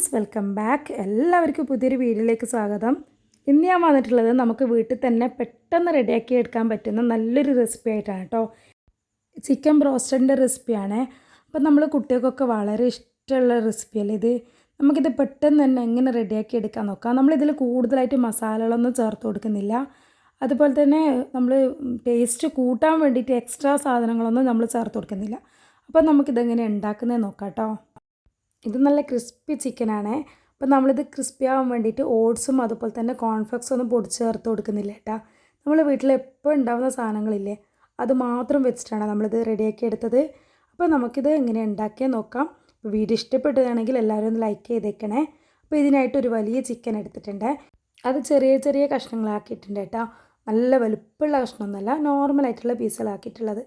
Friends welcome back. എല്ലാവർക്കും പുതിയൊരു വീഡിയോയിലേക്ക് സ്വാഗതം. ഇന്ന് ഞാൻ വന്നിട്ടുള്ളത് നമുക്ക് വീട്ടിൽ തന്നെ പെട്ടെന്ന് റെഡിയാക്കി എടുക്കാൻ പറ്റുന്ന നല്ലൊരു റെസിപ്പി ആയിട്ടാണ് കേട്ടോ ചിക്കൻ ബ്രോസ്റ്റഡിന്റെ റെസിപ്പിയാണ് അപ്പം നമ്മൾ കുട്ടികൾക്കൊക്കെ വളരെ ഇഷ്ടമുള്ള റെസിപ്പിയല്ലേ ഇത്? നമുക്കിത് പെട്ടെന്ന് തന്നെ എങ്ങനെ റെഡിയാക്കി എടുക്കാൻ നോക്കാം? നമ്മളിതിൽ കൂടുതലായിട്ട് മസാലകളൊന്നും ചേർത്ത് കൊടുക്കുന്നില്ല. അതുപോലെ തന്നെ നമ്മൾ ടേസ്റ്റ് കൂട്ടാൻ വേണ്ടിയിട്ട് എക്സ്ട്രാ സാധനങ്ങളൊന്നും നമ്മൾ ചേർത്ത് കൊടുക്കുന്നില്ല. അപ്പം നമുക്കിതെങ്ങനെ ഉണ്ടാക്കുന്നത് നോക്കാം കേട്ടോ ഇത് നല്ല ക്രിസ്പി ചിക്കനാണേ. അപ്പം നമ്മളിത് ക്രിസ്പി ആവാൻ വേണ്ടിയിട്ട് ഓട്സും അതുപോലെ തന്നെ കോൺഫ്ലെക്സ് ഒന്നും പൊടിച്ച് ചേർത്ത് കൊടുക്കുന്നില്ല കേട്ടോ. നമ്മൾ വീട്ടിൽ എപ്പോൾ ഉണ്ടാകുന്ന സാധനങ്ങളില്ലേ അത് മാത്രം വെച്ചിട്ടാണ് നമ്മളിത് റെഡിയാക്കി എടുത്തത്. അപ്പോൾ നമുക്കിത് എങ്ങനെ ഉണ്ടാക്കിയാൽ നോക്കാം. അപ്പോൾ വീഡിയോ ഇഷ്ടപ്പെട്ടതാണെങ്കിൽ എല്ലാവരും ഒന്ന് ലൈക്ക് ചെയ്തേക്കണേ. അപ്പോൾ ഇതിനായിട്ട് ഒരു വലിയ ചിക്കൻ എടുത്തിട്ടുണ്ട്. അത് ചെറിയ ചെറിയ കഷ്ണങ്ങളാക്കിയിട്ടുണ്ട് കേട്ടോ. നല്ല വലുപ്പമുള്ള കഷ്ണമൊന്നുമല്ല നോർമലായിട്ടുള്ള പീസുകളാക്കിയിട്ടുള്ളത്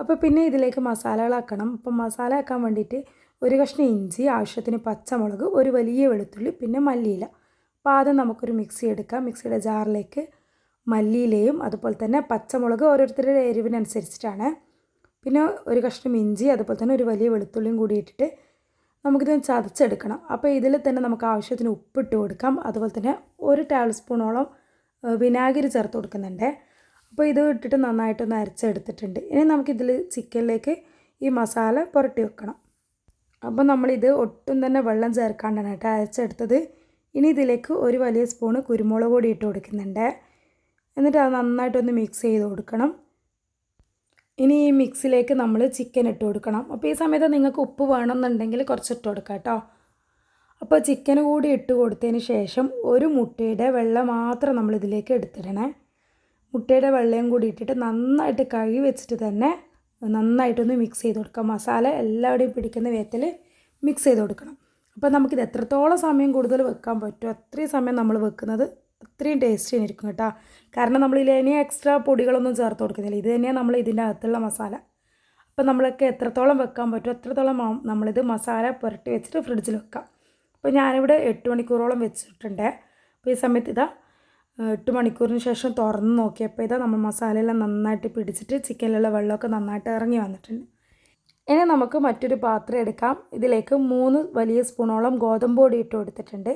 അപ്പോൾ പിന്നെ ഇതിലേക്ക് മസാലകളാക്കണം. അപ്പം മസാല ആക്കാൻ വേണ്ടിയിട്ട് ഒരു കഷ്ണം ഇഞ്ചി ആവശ്യത്തിന് പച്ചമുളക് ഒരു വലിയ വെളുത്തുള്ളി പിന്നെ മല്ലിയില. അപ്പോൾ ആദ്യം നമുക്കൊരു മിക്സി എടുക്കാം. മിക്സിയുടെ ജാറിലേക്ക് മല്ലിയിലയും അതുപോലെ തന്നെ പച്ചമുളക് ഓരോരുത്തരുടെ എരിവിനനുസരിച്ചിട്ടാണ്. പിന്നെ ഒരു കഷ്ണം ഇഞ്ചി അതുപോലെ തന്നെ ഒരു വലിയ വെളുത്തുള്ളിയും കൂടി ഇട്ടിട്ട് നമുക്കിത് ചതച്ചെടുക്കണം. അപ്പോൾ ഇതിൽ തന്നെ നമുക്ക് ആവശ്യത്തിന് ഉപ്പിട്ട് കൊടുക്കാം. അതുപോലെ തന്നെ ഒരു ടേബിൾ സ്പൂണോളം വിനാഗിരി ചേർത്ത് കൊടുക്കുന്നുണ്ട്. അപ്പോൾ ഇത് ഇട്ടിട്ട് നന്നായിട്ടൊന്ന് അരച്ചെടുത്തിട്ടുണ്ട്. ഇനി നമുക്കിതിൽ ചിക്കനിലേക്ക് ഈ മസാല പുരട്ടി വെക്കണം. അപ്പോൾ നമ്മളിത് ഒട്ടും തന്നെ വെള്ളം ചേർക്കാണ്ടാണ് കേട്ടോ അരച്ചെടുത്തത്. ഇനി ഇതിലേക്ക് ഒരു വലിയ സ്പൂണ് കുരുമുളക് പൊടി ഇട്ട് കൊടുക്കുന്നുണ്ട്. എന്നിട്ട് അത് നന്നായിട്ടൊന്ന് മിക്സ് ചെയ്ത് കൊടുക്കണം. ഇനി ഈ മിക്സിലേക്ക് നമ്മൾ ചിക്കൻ ഇട്ട് കൊടുക്കണം. അപ്പോൾ ഈ സമയത്ത് നിങ്ങൾക്ക് ഉപ്പ് വേണമെന്നുണ്ടെങ്കിൽ കുറച്ച് ഇട്ട് കൊടുക്കാം കേട്ടോ. അപ്പോൾ ചിക്കൻ കൂടി ഇട്ട് കൊടുത്തതിന് ശേഷം ഒരു മുട്ടയുടെ വെള്ളം മാത്രം നമ്മൾ ഇതിലേക്ക് എടുത്തിടണേ. മുട്ടയുടെ വെള്ളയും കൂടി ഇട്ടിട്ട് നന്നായിട്ട് കഴുകി വെച്ചിട്ട് തന്നെ നന്നായിട്ടൊന്ന് മിക്സ് ചെയ്ത് കൊടുക്കുക മസാല എല്ലാവരുടെയും പിടിക്കുന്ന വിധത്തിൽ മിക്സ് ചെയ്ത് കൊടുക്കണം. അപ്പോൾ നമുക്കിത് എത്രത്തോളം സമയം കൂടുതൽ വെക്കാൻ പറ്റുമോ അത്രയും സമയം നമ്മൾ വെക്കുന്നത് അത്രയും ടേസ്റ്റ് ആയിരിക്കും കേട്ടോ. കാരണം നമ്മൾ ഇനി എക്സ്ട്രാ പൊടികളൊന്നും ചേർത്ത് കൊടുക്കുന്നില്ല. ഇത് തന്നെയാണ് നമ്മൾ ഇതിന്റെ അകത്തുള്ള മസാല. അപ്പോൾ നമ്മളൊക്കെ എത്രത്തോളം വെക്കാൻ പറ്റുമോ എത്രത്തോളം നമ്മളിത് മസാല പുരട്ടി വെച്ചിട്ട് ഫ്രിഡ്ജിൽ വെക്കാം. അപ്പോൾ ഞാനിവിടെ എട്ട് മണിക്കൂറോളം വെച്ചിട്ടുണ്ട്. അപ്പോൾ ഈ സമയത്ത് ഇതാ എട്ട് മണിക്കൂറിന് ശേഷം തുറന്ന് നോക്കിയപ്പോൾ ഇതാ നമ്മൾ മസാലയെല്ലാം നന്നായിട്ട് പിടിച്ചിട്ട് ചിക്കനിലുള്ള വെള്ളമൊക്കെ നന്നായിട്ട് ഇറങ്ങി വന്നിട്ടുണ്ട്. ഇനി നമുക്ക് മറ്റൊരു പാത്രം എടുക്കാം. ഇതിലേക്ക് മൂന്ന് വലിയ സ്പൂണോളം ഗോതമ്പ് പൊടി ഇട്ട് കൊടുത്തിട്ടുണ്ട്.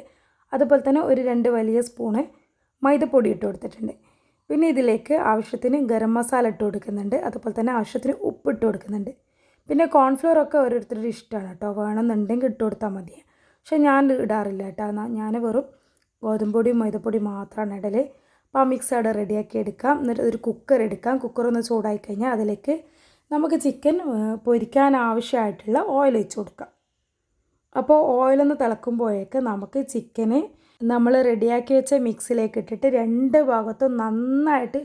അതുപോലെ തന്നെ ഒരു രണ്ട് വലിയ സ്പൂണ് മൈദപ്പൊടി ഇട്ട് കൊടുത്തിട്ടുണ്ട്. പിന്നെ ഇതിലേക്ക് ആവശ്യത്തിന് ഗരം മസാല ഇട്ട് കൊടുക്കുന്നുണ്ട്. അതുപോലെ തന്നെ ആവശ്യത്തിന് ഉപ്പ് ഇട്ട് കൊടുക്കുന്നുണ്ട്. പിന്നെ കോൺഫ്ലോർ ഒക്കെ ഓരോരുത്തരുടെ ഇഷ്ടമാണ് കേട്ടോ. വേണമെന്നുണ്ടെങ്കിൽ ഇട്ട് കൊടുത്താൽ മതി. പക്ഷേ ഞാൻ ഇടാറില്ല കേട്ടോ. ഞാൻ വെറും ഗോതമ്പൊടിയും മൈദപ്പൊടി മാത്രമാണ് ഇടൽ അപ്പോൾ ആ മിക്സ് അവിടെ റെഡിയാക്കി എടുക്കാം. എന്നിട്ട് ഒരു കുക്കർ എടുക്കാം. കുക്കർ ഒന്ന് ചൂടായി കഴിഞ്ഞാൽ അതിലേക്ക് നമുക്ക് ചിക്കൻ പൊരിക്കാൻ ആവശ്യമായിട്ടുള്ള ഓയിൽ ഒഴിച്ച് കൊടുക്കാം. അപ്പോൾ ഓയിലൊന്ന് തിളക്കുമ്പോഴേക്ക് നമുക്ക് ചിക്കന് നമ്മൾ റെഡിയാക്കി വെച്ച മിക്സിലേക്ക് ഇട്ടിട്ട് രണ്ട് ഭാഗത്തും നന്നായിട്ട്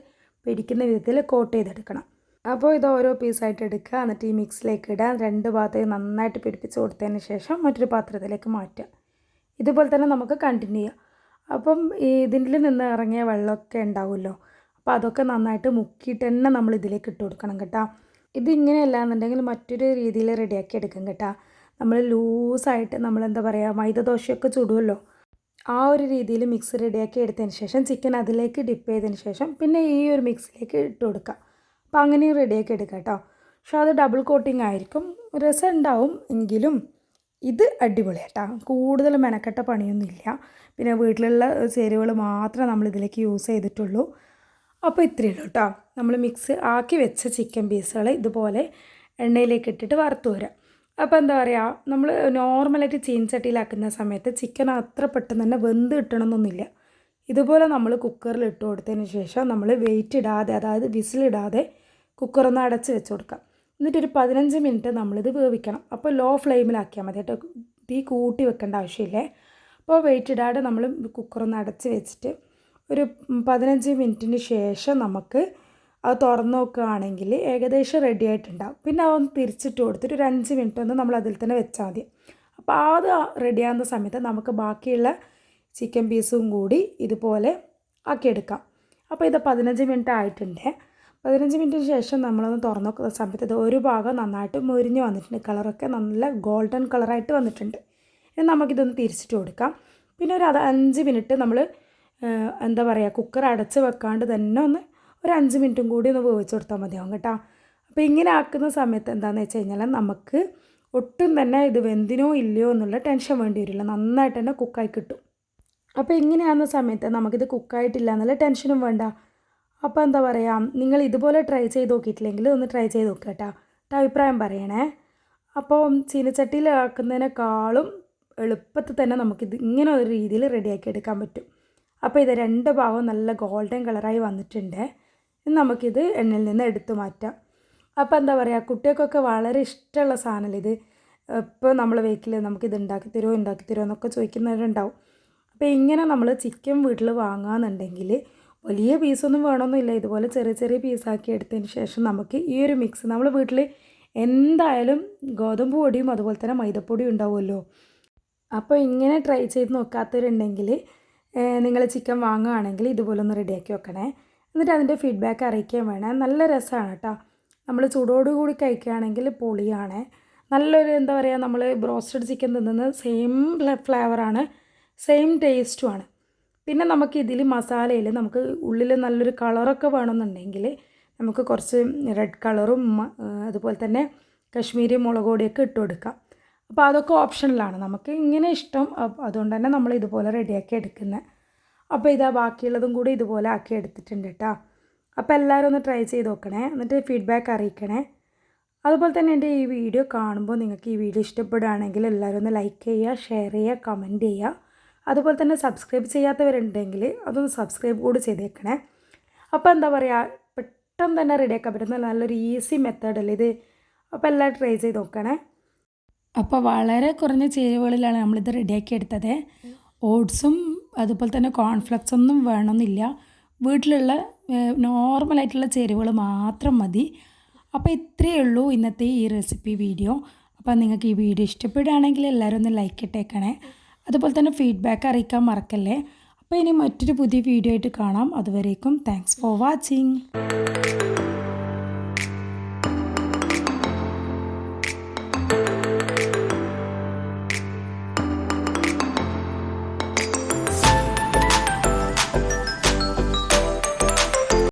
പിടിക്കുന്ന വിധത്തിൽ കോട്ട് ചെയ്തെടുക്കണം. അപ്പോൾ ഇത് ഓരോ പീസായിട്ട് എടുക്കുക. എന്നിട്ട് ഈ മിക്സിലേക്ക് ഇടാൻ രണ്ട് ഭാഗത്തേക്ക് നന്നായിട്ട് പിടിപ്പിച്ച് കൊടുത്തതിന് ശേഷം മറ്റൊരു പാത്രത്തിലേക്ക് മാറ്റുക. ഇതുപോലെ തന്നെ നമുക്ക് കണ്ടിന്യൂ ചെയ്യാം. അപ്പം ഇതിൽ നിന്ന് ഇറങ്ങിയ വെള്ളമൊക്കെ ഉണ്ടാവുമല്ലോ. അപ്പോൾ അതൊക്കെ നന്നായിട്ട് മുക്കിയിട്ട് തന്നെ നമ്മൾ ഇതിലേക്ക് ഇട്ട് കൊടുക്കണം കേട്ടോ. ഇതിങ്ങനെയല്ല എന്നുണ്ടെങ്കിൽ മറ്റൊരു രീതിയിൽ റെഡിയാക്കി എടുക്കും കേട്ടോ. നമ്മൾ ലൂസായിട്ട് നമ്മൾ എന്താ പറയുക മൈദ ദോശയൊക്കെ ചുടുമല്ലോ. ആ ഒരു രീതിയിൽ മിക്സ് റെഡിയാക്കി എടുത്തതിന് ശേഷം ചിക്കൻ അതിലേക്ക് ഡിപ്പ് ചെയ്തതിന് ശേഷം പിന്നെ ഈ ഒരു മിക്സിലേക്ക് ഇട്ട് കൊടുക്കുക. അപ്പോൾ അങ്ങനെയും റെഡിയാക്കി എടുക്കാം കേട്ടോ. പക്ഷെ അത് ഡബിൾ കോട്ടിംഗ് ആയിരിക്കും. രസം ഉണ്ടാവും എങ്കിലും ഇത് അടിപൊളിയാട്ടോ കൂടുതൽ മെനക്കെട്ട പണിയൊന്നുമില്ല. പിന്നെ വീട്ടിലുള്ള ചേരുവകൾ മാത്രമേ നമ്മൾ ഇതിലേക്ക് യൂസ് ചെയ്തിട്ടുള്ളൂ. അപ്പോൾ ഇത്രയേ ഉള്ളൂ കേട്ടോ നമ്മൾ മിക്സ് ആക്കി വെച്ച ചിക്കൻ പീസുകൾ ഇതുപോലെ എണ്ണയിലേക്ക് ഇട്ടിട്ട് വറുത്ത് വരാം അപ്പോൾ എന്താ പറയുക നമ്മൾ നോർമലായിട്ട് ചീൻചട്ടിയിലാക്കുന്ന സമയത്ത് ചിക്കൻ അത്ര പെട്ടെന്ന് തന്നെ വെന്ത് കിട്ടണമെന്നൊന്നുമില്ല. ഇതുപോലെ നമ്മൾ കുക്കറിൽ ഇട്ട് കൊടുത്തതിന് ശേഷം നമ്മൾ വെയിറ്റ് ഇടാതെ അതായത് വിസിലിടാതെ കുക്കറൊന്ന് അടച്ച് വെച്ച് കൊടുക്കാം. എന്നിട്ടൊരു പതിനഞ്ച് മിനിറ്റ് നമ്മളിത് വേവിക്കണം. അപ്പോൾ ലോ ഫ്ലെയിമിലാക്കിയാൽ മതി കേട്ടോ. തീ കൂട്ടി വെക്കേണ്ട ആവശ്യമില്ലേ. അപ്പോൾ വെയിറ്റ് ഇടാതെ നമ്മൾ കുക്കറൊന്ന് അടച്ച് വെച്ചിട്ട് ഒരു പതിനഞ്ച് മിനിറ്റിന് ശേഷം നമുക്ക് അത് തുറന്ന് നോക്കുകയാണെങ്കിൽ ഏകദേശം റെഡി ആയിട്ടുണ്ടാവും. പിന്നെ അതൊന്ന് തിരിച്ചിട്ട് കൊടുത്തിട്ട് ഒരു അഞ്ച് മിനിറ്റ് ഒന്ന് നമ്മൾ അതിൽ തന്നെ വെച്ചാൽ മതി. അപ്പോൾ അത് റെഡിയാകുന്ന സമയത്ത് നമുക്ക് ബാക്കിയുള്ള ചിക്കൻ പീസും കൂടി ഇതുപോലെ ആക്കിയെടുക്കാം. അപ്പോൾ ഇത് പതിനഞ്ച് മിനിറ്റ് ആയിട്ടുണ്ട്. പതിനഞ്ച് മിനിറ്റിന് ശേഷം നമ്മളൊന്ന് തുറന്ന് സമയത്ത് ഇത് ഒരു ഭാഗം നന്നായിട്ട് മുരിഞ്ഞ് വന്നിട്ടുണ്ട്. കളറൊക്കെ നല്ല ഗോൾഡൻ കളറായിട്ട് വന്നിട്ടുണ്ട്. ഇനി നമുക്കിതൊന്ന് തിരിച്ചിട്ട് കൊടുക്കാം. പിന്നെ ഒരു അഞ്ച് മിനിറ്റ് നമ്മൾ എന്താ പറയുക കുക്കർ അടച്ച് വെക്കാണ്ട് തന്നെ ഒന്ന് ഒരു അഞ്ച് മിനിറ്റും കൂടി ഒന്ന് വേവിച്ച് കൊടുത്താൽ മതിയാവും കേട്ടോ. അപ്പോൾ ഇങ്ങനെ ആക്കുന്ന സമയത്ത് എന്താണെന്ന് വെച്ച് കഴിഞ്ഞാൽ നമുക്ക് ഒട്ടും തന്നെ ഇത് വെന്തിനോ ഇല്ലയോ എന്നുള്ള ടെൻഷൻ വേണ്ടി വരില്ല. നന്നായിട്ട് തന്നെ കുക്കായി കിട്ടും. അപ്പോൾ ഇങ്ങനെയാകുന്ന സമയത്ത് നമുക്കിത് കുക്കായിട്ടില്ല എന്നുള്ള ടെൻഷനും വേണ്ട. അപ്പോൾ എന്താ പറയുക നിങ്ങൾ ഇതുപോലെ ട്രൈ ചെയ്ത് നോക്കിയിട്ടില്ലെങ്കിൽ ഒന്ന് ട്രൈ ചെയ്ത് നോക്കുക കേട്ടോ. അഭിപ്രായം പറയണേ. അപ്പോൾ ചീനച്ചട്ടിയിൽ ആക്കുന്നതിനേക്കാളും എളുപ്പത്തിൽ തന്നെ നമുക്കിത് ഇങ്ങനെ ഒരു രീതിയിൽ റെഡിയാക്കി എടുക്കാൻ പറ്റും. അപ്പോൾ ഇത് രണ്ട് ഭാഗവും നല്ല ഗോൾഡൻ കളറായി വന്നിട്ടുണ്ട്. നമുക്കിത് എണ്ണയിൽ നിന്ന് എടുത്തു മാറ്റാം. അപ്പോൾ എന്താ പറയുക കുട്ടികൾക്കൊക്കെ വളരെ ഇഷ്ടമുള്ള സാധനമല്ലേ ഇത്? ഇപ്പോൾ നമ്മൾ വീട്ടിൽ നമുക്കിത് ഉണ്ടാക്കി തരുമോ ഉണ്ടാക്കി തരുമോ എന്നൊക്കെ ചോദിക്കുന്നവരുണ്ടാവും. അപ്പോൾ ഇങ്ങനെ നമ്മൾ ചിക്കൻ വീട്ടിൽ വാങ്ങുകയെന്നുണ്ടെങ്കിൽ വലിയ പീസൊന്നും വേണമെന്നില്ല ഇതുപോലെ ചെറിയ ചെറിയ പീസാക്കി എടുത്തതിന് ശേഷം നമുക്ക് ഈ ഒരു മിക്സ് നമ്മൾ വീട്ടിൽ എന്തായാലും ഗോതമ്പ് പൊടിയും അതുപോലെ തന്നെ മൈദപ്പൊടിയും ഉണ്ടാവുമല്ലോ. അപ്പോൾ ഇങ്ങനെ ട്രൈ ചെയ്ത് നോക്കാത്തവരുണ്ടെങ്കിൽ നിങ്ങൾ ചിക്കൻ വാങ്ങുകയാണെങ്കിൽ ഇതുപോലെ ഒന്ന് റെഡിയാക്കി വെക്കണേ. എന്നിട്ട് അതിന്റെ ഫീഡ്ബാക്ക് അറിയിക്കാൻ വേണം. നല്ല രസമാണ് കേട്ടോ. നമ്മൾ ചൂടോടുകൂടി കഴിക്കുകയാണെങ്കിൽ പൊളിയാണ്. നല്ലൊരു എന്താ പറയുക നമ്മൾ ബ്രോസ്റ്റഡ് ചിക്കൻ തിന്നുന്നത് സെയിം ഫ്ലേവറാണ് സെയിം ടേസ്റ്റുമാണ് പിന്നെ നമുക്ക് ഇതിൽ മസാലയിൽ നമുക്ക് ഉള്ളിൽ നല്ലൊരു കളറൊക്കെ വേണമെന്നുണ്ടെങ്കിൽ നമുക്ക് കുറച്ച് റെഡ് കളറും അതുപോലെ തന്നെ കശ്മീരി മുളക് പൊടിയൊക്കെ ഇട്ട് കൊടുക്കാം. അപ്പോൾ അതൊക്കെ ഓപ്ഷനിലാണ്. നമുക്ക് ഇങ്ങനെ ഇഷ്ടം അതുകൊണ്ട് തന്നെ നമ്മൾ ഇതുപോലെ റെഡിയാക്കി എടുക്കുന്നത് അപ്പോൾ ഇതാ ബാക്കിയുള്ളതും കൂടി ഇതുപോലെ ആക്കി എടുത്തിട്ടുണ്ട് കേട്ടോ അപ്പോൾ എല്ലാവരും ഒന്ന് ട്രൈ ചെയ്ത് നോക്കണേ എന്നിട്ട് ഫീഡ്ബാക്ക് അറിയിക്കണേ. അതുപോലെ തന്നെ എന്റെ ഈ വീഡിയോ കാണുമ്പോൾ നിങ്ങൾക്ക് ഈ വീഡിയോ ഇഷ്ടപ്പെടുകയാണെങ്കിൽ എല്ലാവരും ഒന്ന് ലൈക്ക് ചെയ്യുക ഷെയർ ചെയ്യുക കമന്റ് ചെയ്യുക. അതുപോലെ തന്നെ സബ്സ്ക്രൈബ് ചെയ്യാത്തവരുണ്ടെങ്കിൽ അതൊന്ന് സബ്സ്ക്രൈബ് കൂടി ചെയ്തേക്കണേ. അപ്പോൾ എന്താ പറയുക പെട്ടെന്ന് തന്നെ റെഡിയാക്കാൻ പറ്റുന്ന നല്ലൊരു ഈസി മെത്തേഡല്ലേ ഇത്? അപ്പോൾ എല്ലാം ട്രൈ ചെയ്ത് നോക്കണേ. അപ്പോൾ വളരെ കുറഞ്ഞ ചേരുവകളിലാണ് നമ്മളിത് റെഡിയാക്കി എടുത്തത്. ഓട്സും അതുപോലെ തന്നെ കോൺഫ്ലക്സ് ഒന്നും വേണമെന്നില്ല. വീട്ടിലുള്ള നോർമലായിട്ടുള്ള ചേരുവകൾ മാത്രം മതി. അപ്പോൾ ഇത്രയേ ഉള്ളൂ ഇന്നത്തെ ഈ റെസിപ്പി വീഡിയോ അപ്പോൾ നിങ്ങൾക്ക് ഈ വീഡിയോ ഇഷ്ടപ്പെടുകയാണെങ്കിൽ എല്ലാവരും ഒന്ന് ലൈക്ക് ഇട്ടേക്കണേ. അതുപോലെ തന്നെ ഫീഡ്ബാക്ക് അറിയിക്കാൻ മറക്കല്ലേ. അപ്പോൾ ഇനി മറ്റൊരു പുതിയ വീഡിയോ ആയിട്ട് കാണാം. അതുവരേക്കും താങ്ക്സ് ഫോർ വാച്ചിങ്